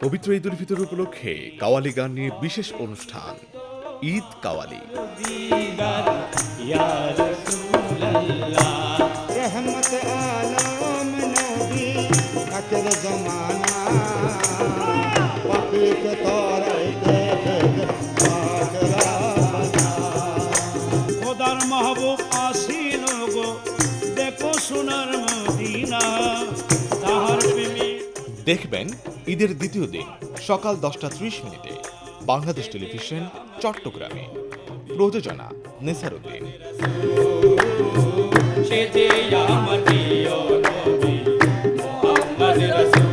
পবিত্র ঈদুল ফিতর উপলক্ষে কাওয়ালি গান নিয়ে বিশেষ অনুষ্ঠান। ঈদ কাওয়ালি। খোদার মাহবুব আসিল গো, দেখো সোনার মদিনা। দেখবেন ঈদের দ্বিতীয় দিন, সকাল দশটা ত্রিশ মিনিটে বাংলাদেশ টেলিভিশন, চট্টগ্রামে। প্রযোজনা নেসারুদ্দিন। উদ্দিন আমার প্রিয় নবী, মোহাম্মদ রাসূল।